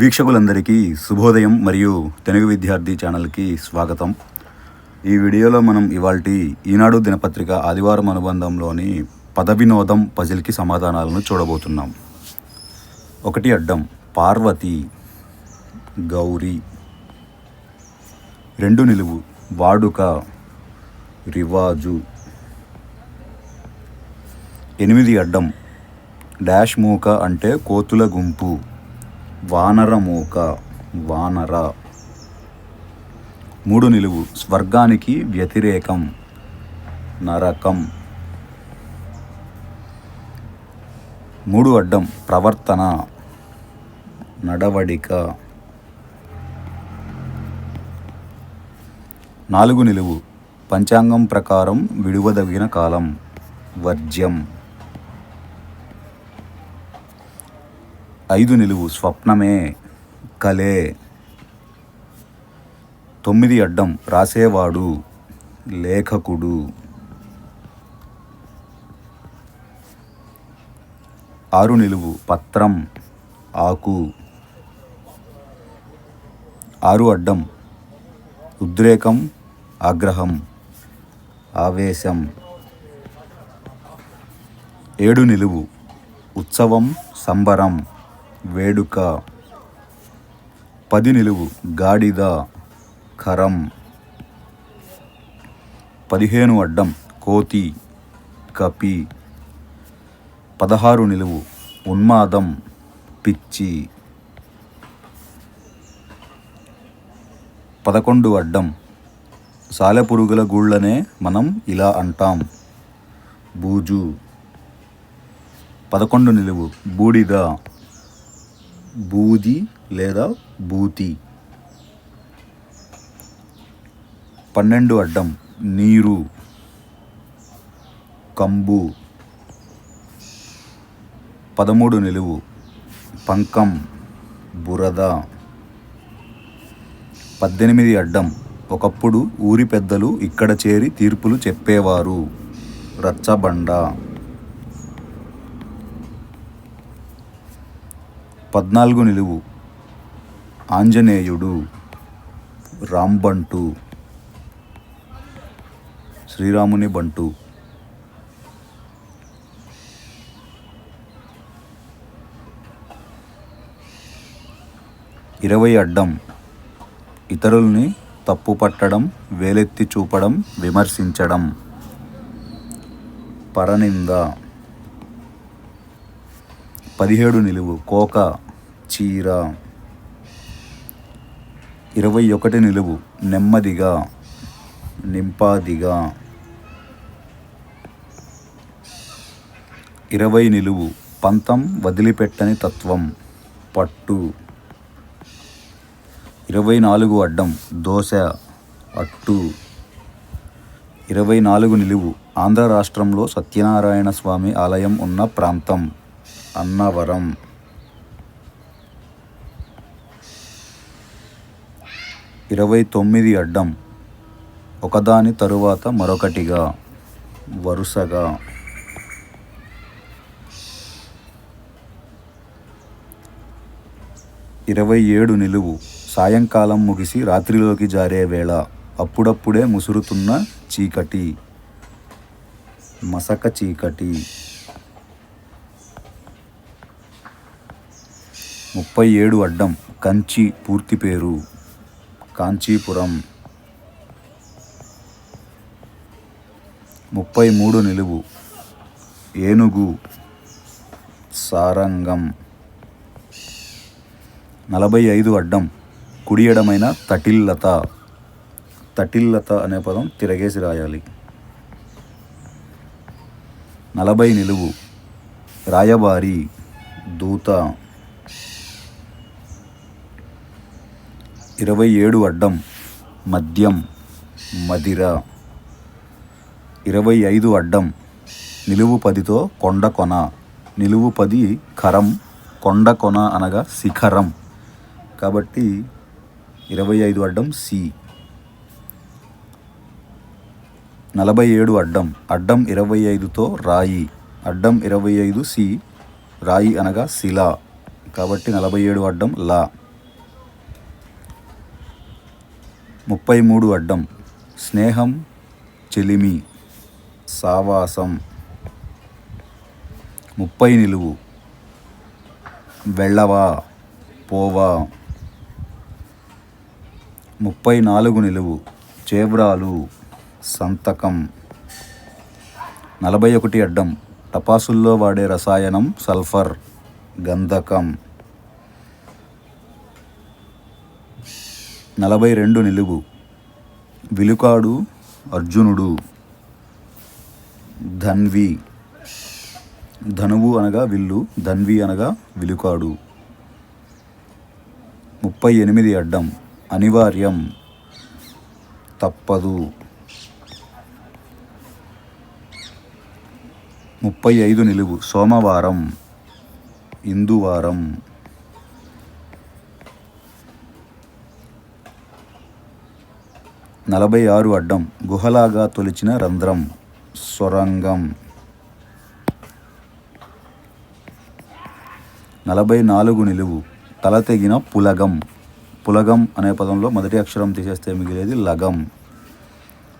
వీక్షకులందరికీ శుభోదయం మరియు తెలుగు విద్యార్థి ఛానల్కి స్వాగతం. ఈ వీడియోలో మనం ఇవాల్టి ఈనాడు దినపత్రిక ఆదివారం అనుబంధంలోని పద వినోదం పజిల్కి సమాధానాలను చూడబోతున్నాం. ఒకటి అడ్డం పార్వతి గౌరీ రెండు నిలువు వాడుక రివాజు. ఎనిమిది అడ్డం డాష్ మూక అంటే కోతుల గుంపు. వానర మూక వానర. మూడు నిలువు స్వర్గానికి వ్యతిరేకం నరకం. మూడు అడ్డం ప్రవర్తన నడవడిక. నాలుగు నిలువు పంచాంగం ప్రకారం విడువదగిన కాలం వర్జ్యం. ఐదు నిలువు స్వప్నమే కలే. తొమ్మిది అడ్డం రాసేవాడు లేఖకుడు. ఆరు నిలువు పత్రం ఆకు. ఆరు అడ్డం ఉద్రేకం ఆగ్రహం ఆవేశం. ఏడు నిలువు ఉత్సవం సంబరం. వేడుక. పది నిలువు గాడిద కరం. పదిహేను అడ్డం కోతి కపి. పదహారు నిలువు ఉన్మాదం పిచ్చి. పదకొండు అడ్డం సాలెపురుగుల గూళ్ళనే మనం ఇలా అంటాం. బూజు. పదకొండు నిలువు బూడిద బూది లేదా బూతి. పన్నెండు అడ్డం నీరు. కంబు. పదమూడు నిలువు పంకం బురద. పద్దెనిమిది అడ్డం ఒకప్పుడు ఊరి పెద్దలు ఇక్కడ చేరి తీర్పులు చెప్పేవారు. రచ్చబండ. పద్నాలుగు నిలువు. ఆంజనేయుడు రాంబంటు శ్రీరాముని బంటు. ఇరవై అడ్డం. ఇతరుల్ని తప్పు పట్టడం వేలెత్తి చూపడం విమర్శించడం. పరనింద. పదిహేడు నిలువు కోక చీర. ఇరవై ఒకటి నిలువు నెమ్మదిగా నింపాదిగా. ఇరవై నిలువు పంతం వదిలిపెట్టని తత్వం పట్టు. ఇరవై నాలుగు అడ్డం దోశ అట్టు. ఇరవై నాలుగు నిలువు ఆంధ్ర రాష్ట్రంలో సత్యనారాయణ స్వామి ఆలయం ఉన్న ప్రాంతం. అన్నవరం. ఇరవై తొమ్మిది అడ్డం. ఒకదాని తరువాత మరొకటిగా. వరుసగా. ఇరవై ఏడు నిలువు. సాయంకాలం ముగిసి రాత్రిలోకి జారే వేళ. అప్పుడప్పుడే ముసురుతున్న చీకటి. మసక చీకటి. ముప్పై ఏడు అడ్డం కంచి పూర్తి పేరు. కాంచీపురం. ముప్పై మూడు నిలువు. ఏనుగు. సారంగం. నలభై ఐదు అడ్డం కుడియడమైన తటిల్లత. తటిల్లత అనే పదం తిరగేసి రాయాలి. నలభై నిలువు. రాయబారి. దూత. ఇరవై ఏడు అడ్డం మద్యం మదిర. ఇరవై ఐదు అడ్డం నిలువు పదితో కొండ కొన. నిలువు పది ఖరం కొండ కొన అనగా శిఖరం. కాబట్టి ఇరవై ఐదు అడ్డం సి. నలభై ఏడు అడ్డం అడ్డం ఇరవై ఐదుతో రాయి. అడ్డం ఇరవై ఐదు సి రాయి అనగా శిల. కాబట్టి నలభై ఏడు అడ్డం లా. ముప్పై మూడు అడ్డం. స్నేహం చెలిమి సావాసం. ముప్పై నిలువు. వెళ్ళవా పోవా. ముప్పై నాలుగు నిలువు. చేబ్రాలు సంతకం. నలభై ఒకటి అడ్డం. టపాసుల్లో వాడే రసాయనం సల్ఫర్ గంధకం. నలభై రెండు నిలువు. విలుకాడు అర్జునుడు. ధన్వి. ధనువు అనగా విల్లు ధన్వి అనగా విలుకాడు. ముప్పై ఎనిమిది అడ్డం. అనివార్యం. తప్పదు. ముప్పై ఐదు నిలువు. సోమవారం. ఇందువారం. నలభై ఆరు అడ్డం గుహలాగా తొలిచిన రంధ్రం సొరంగం. నలభై నాలుగు నిలువు తల తెగిన పులగం. పులగం అనే పదంలో మొదటి అక్షరం తీసేస్తే మిగిలేది లగం.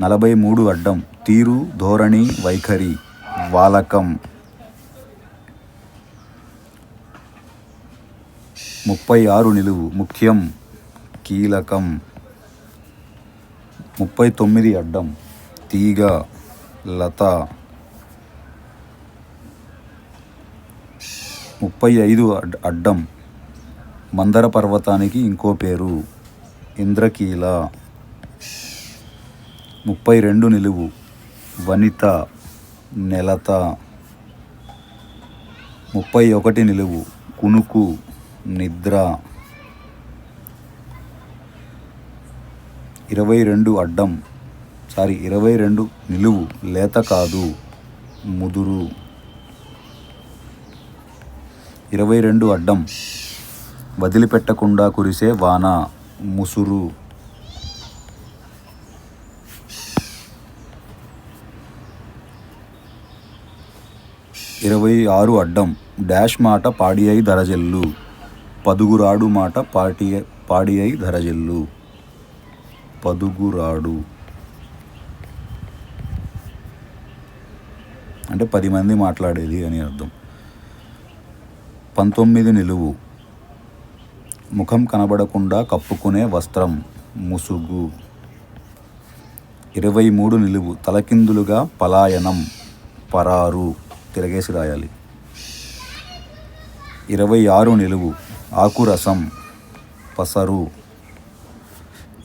నలభై మూడు అడ్డం తీరు ధోరణి వైఖరి వాలకం. ముప్పై ఆరు నిలువు ముఖ్యం కీలకం. ముప్పై తొమ్మిది అడ్డం. తీగ లత. ముప్పై ఐదు అడ్- అడ్డం. మందర పర్వతానికి ఇంకో పేరు. ఇంద్రకీల. ముప్పై రెండు నిలువు. వనిత నెలత. ముప్పై ఒకటి నిలువు. కునుకు నిద్ర. ఇరవై రెండు అడ్డం. సారీ ఇరవై రెండు నిలువు. లేత కాదు. ముదురు. ఇరవై రెండు అడ్డం. వదిలిపెట్టకుండా కురిసే వాన. ముసురు. ఇరవై ఆరు అడ్డం. డాష్ మాట పాడి అయి ధరజెల్లు. పదుగురాడు మాట పాటి పాడి అయి ధరజెల్లు. పదుగురాడు. అంటే పది మంది మాట్లాడేది అని అర్థం. పంతొమ్మిది నిలువు. ముఖం కనబడకుండా కప్పుకునే వస్త్రం ముసుగు. ఇరవై మూడు నిలువు. తలకిందులుగా పలాయనం పరారు తిరగేసి రాయాలి. ఇరవై ఆరు నిలువు. ఆకురసం పసరు.